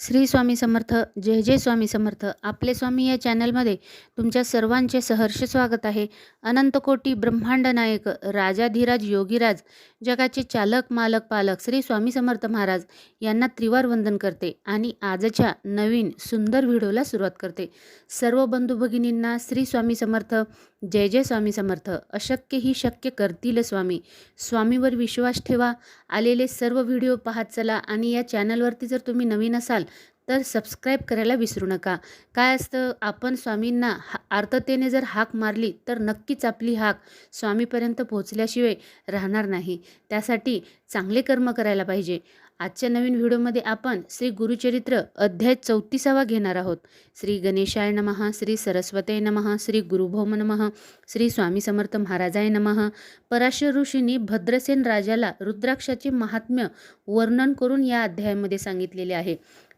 श्री स्वामी समर्थ जय जय स्वामी समर्थ. आपले स्वामी या चॅनलमध्ये तुमच्या सर्वांचे सहर्ष स्वागत आहे. अनंतकोटी ब्रह्मांड नायक राजाधिराज योगीराज जगाचे चालक मालक पालक श्री स्वामी समर्थ महाराज यांना त्रिवार वंदन करते आणि आजच्या नवीन सुंदर व्हिडिओला सुरुवात करते. सर्व बंधू भगिनींना श्री स्वामी समर्थ जय जय स्वामी समर्थ. अशक्य ही शक्य करतील स्वामी. स्वामीवर विश्वास ठेवा. आलेले सर्व व्हिडिओ पाहत चला आणि या चॅनलवरती जर तुम्ही नवीन असाल तर सबस्क्राईब करायला विसरू नका. काय असतं आपण स्वामींना हा आर्ततेने जर हाक मारली तर नक्कीच आपली हाक स्वामीपर्यंत पोहोचल्याशिवाय राहणार नाही. त्यासाठी चांगले कर्म करायला पाहिजे. आजच्या नवीन व्हिडिओमध्ये आपण श्री गुरुचरित्र अध्याय चौतीसावा घेणार आहोत. श्री गणेशाय नमः श्री सरस्वते नमः श्री गुरुभौम नमः श्री स्वामी समर्थ महाराजाय नमः. पराशर ऋषींनी भद्रसेन राजाला रुद्राक्षाचे महात्म्य वर्णन करून या अध्यायामध्ये सांगितलेले आहे.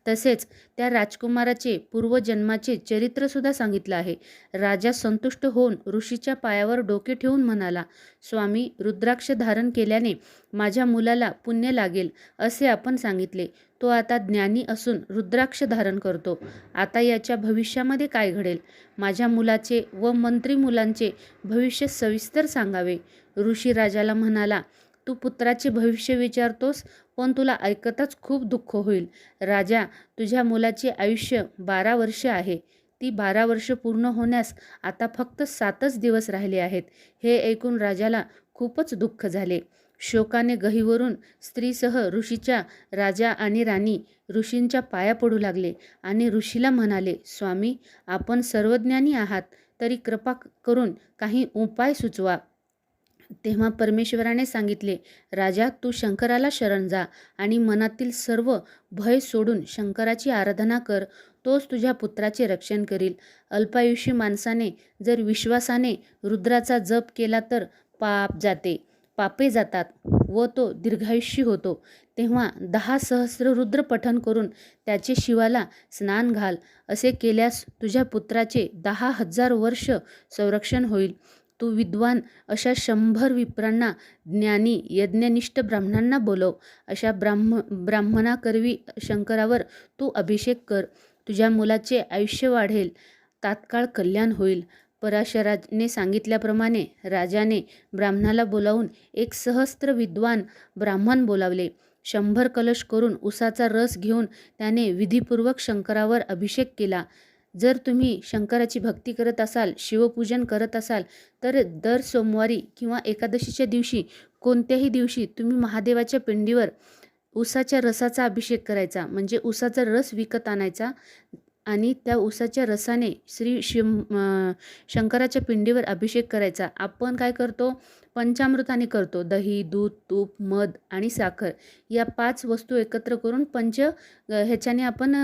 तसेच त्या राजकुमाराचे पूर्वजन्माचे चरित्रसुद्धा सांगितलं आहे. राजा संतुष्ट होऊन ऋषीच्या पायावर डोके ठेवून म्हणाला स्वामी रुद्राक्ष धारण केल्याने माझ्या मुलाला पुण्य लागेल असे आपण सांगितले. तो आता ज्ञानी असून रुद्राक्ष धारण करतो. आता याच्या भविष्यामध्ये काय घडेल? माझ्या मुलाचे व मंत्री मुलांचे भविष्य सविस्तर सांगावे. ऋषी राजाला म्हणाला तू पुत्राचे भविष्य विचारतोस पण तुला ऐकताच खूप दुःख होईल. राजा तुझ्या मुलाचे आयुष्य बारा वर्ष आहे. ती बारा वर्ष पूर्ण होण्यास आता फक्त सातच दिवस राहिले आहेत. हे ऐकून राजाला खूपच दुःख झाले. शोकाने गहीवरून स्त्रीसह ऋषीच्या राजा आणि राणी ऋषींच्या पाया पडू लागले आणि ऋषीला म्हणाले स्वामी आपण सर्वज्ञानी आहात तरी कृपा करून काही उपाय सुचवा. तेव्हा परमेश्वराने सांगितले राजा तू शंकराला शरण जा आणि मनातील सर्व भय सोडून शंकराची आराधना कर. तोच तुझ्या पुत्राचे रक्षण करील. अल्पायुषी माणसाने जर विश्वासाने रुद्राचा जप केला तर पाप जाते. पापे जातात व तो दीर्घायुष्यी होतो. तेव्हा दहा सहस्र रुद्र पठन करून त्याचे शिवाला स्नान घाल. असे केल्यास तुझ्या पुत्राचे दहा हजार वर्ष संरक्षण होईल. तू विद्वान अशा शंभर विप्रांना ज्ञानी यज्ञनिष्ठ ब्राह्मणांना बोलव. अशा ब्राह्म ब्राह्मणाकरवी शंकरावर तू अभिषेक कर. तुझ्या मुलाचे आयुष्य वाढेल. तात्काळ कल्याण होईल. पराशराने सांगितल्याप्रमाणे राजाने ब्राह्मणाला बोलावून एक सहस्त्र विद्वान ब्राह्मण बोलावले. शंभर कलश करून उसाचा रस घेऊन त्याने विधीपूर्वक शंकरावर अभिषेक केला. जर तुम्ही शंकराची भक्ती करत असाल शिवपूजन करत असाल तर दर सोमवारी किंवा एकादशीच्या दिवशी कोणत्याही दिवशी तुम्ही महादेवाच्या पिंडीवर उसाच्या रसाचा अभिषेक करायचा. म्हणजे उसाचा रस विकत आणायचा आणि त्या उसाच्या रसाने श्री शिव शंकराच्या पिंडीवर अभिषेक करायचा. आपण काय करतो? पंचामृताने करतो. दही दूध तूप मध आणि साखर या पाच वस्तू एकत्र करून पंच ह्याच्याने आपण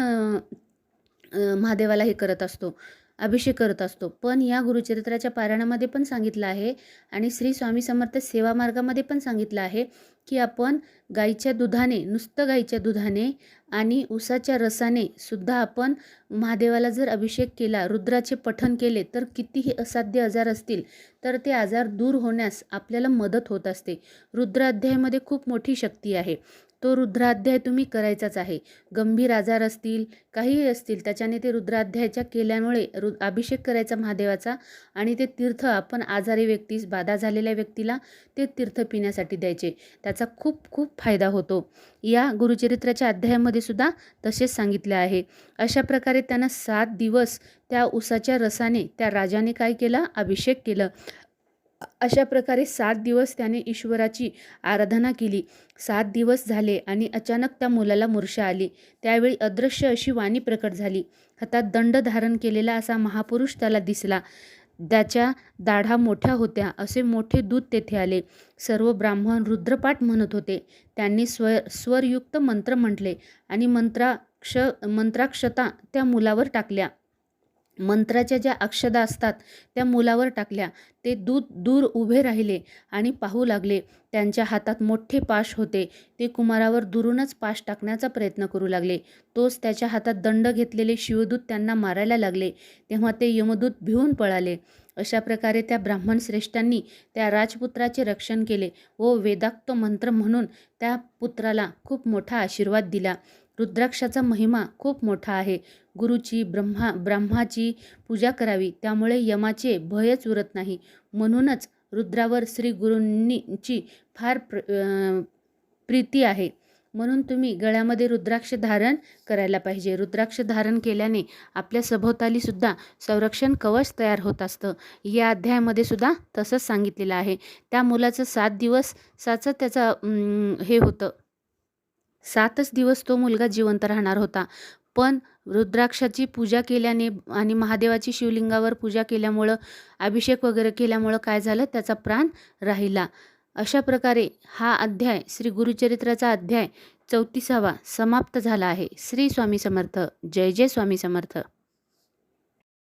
महादेवाला हे करत असतो अभिषेक करत असतो. पण या गुरुचरित्राच्या पारायणामध्ये पण सांगितलं आहे आणि श्री स्वामी समर्थ सेवा मार्गामध्ये पण सांगितलं आहे की आपण गाईच्या दुधाने नुसतं गाईच्या दुधाने आणि उसाच्या रसाने सुद्धा आपण महादेवाला जर अभिषेक केला रुद्राचे पठन केले तर कितीही असाध्य आजार असतील तर ते आजार दूर होण्यास आपल्याला मदत होत असते. रुद्राध्यायामध्ये खूप मोठी शक्ती आहे. तो रुद्राध्याय तुम्ही करायचाच आहे. गंभीर आजार असतील काहीही असतील त्याच्याने ते रुद्राध्यायाच्या केल्यामुळे रु अभिषेक करायचा महादेवाचा आणि ते तीर्थ आपण आजारी व्यक्तीस बाधा झालेल्या व्यक्तीला ते तीर्थ पिण्यासाठी द्यायचे. त्याचा खूप खूप फायदा होतो. या गुरुचरित्राच्या अध्यायामध्ये सुद्धा तसेच सांगितले आहे. अशा प्रकारे त्यांना सात दिवस त्या उसाच्या रसाने त्या राजाने काय केलं? अभिषेक केलं. अशा प्रकारे सात दिवस त्याने ईश्वराची आराधना केली. सात दिवस झाले आणि अचानक त्या मुलाला मूर्छा आली. त्यावेळी अदृश्य अशी वाणी प्रकट झाली. हातात दंड धारण केलेला असा महापुरुष त्याला दिसला. त्याच्या दाढा मोठ्या होत्या. असे मोठे दूत तेथे आले. सर्व ब्राह्मण रुद्रपाठ म्हणत होते. त्यांनी स्व स्वरयुक्त मंत्र म्हटले आणि मंत्राक्ष मंत्राक्षता त्या मुलावर टाकल्या. मंत्राच्या ज्या अक्षदा असतात त्या मुलावर टाकल्या. ते दूध दूर उभे राहिले आणि पाहू लागले त्यांच्या हातात मोठे पाश होते. ते कुमारावर दुरूनच पाश टाकण्याचा प्रयत्न करू लागले. तोच त्याच्या हातात दंड घेतलेले शिवदूत त्यांना मारायला लागले. तेव्हा ते यमदूत भिवून पळाले. अशा प्रकारे त्या ब्राह्मण श्रेष्ठांनी त्या राजपुत्राचे रक्षण केले व वेदाक्त मंत्र म्हणून त्या पुत्राला खूप मोठा आशीर्वाद दिला. रुद्राक्षाचा महिमा खूप मोठा आहे. गुरुची ब्रह्मा ब्रह्माची पूजा करावी त्यामुळे यमाचे भयच उरत नाही. म्हणूनच रुद्रावर श्री गुरूंनीची फार प्र प्रीती आहे. म्हणून तुम्ही गळ्यामध्ये रुद्राक्ष धारण करायला पाहिजे. रुद्राक्ष धारण केल्याने आपल्या सभोवताली सुद्धा संरक्षण कवच तयार होत असतं. या अध्यायामध्ये सुद्धा तसंच सांगितलेलं आहे. त्या मुलाचं सात दिवसाचं त्याचा हे होतं. सातच दिवस तो मुलगा जिवंत राहणार होता. पण रुद्राक्षाची पूजा केल्याने आणि महादेवाची शिवलिंगावर पूजा केल्यामुळं अभिषेक वगैरे केल्यामुळं काय झालं? त्याचा प्राण राहिला. अशा प्रकारे हा अध्याय श्री गुरुचरित्राचा अध्याय चौतीसावा समाप्त झाला आहे. श्री स्वामी समर्थ. जय जय स्वामी समर्थ.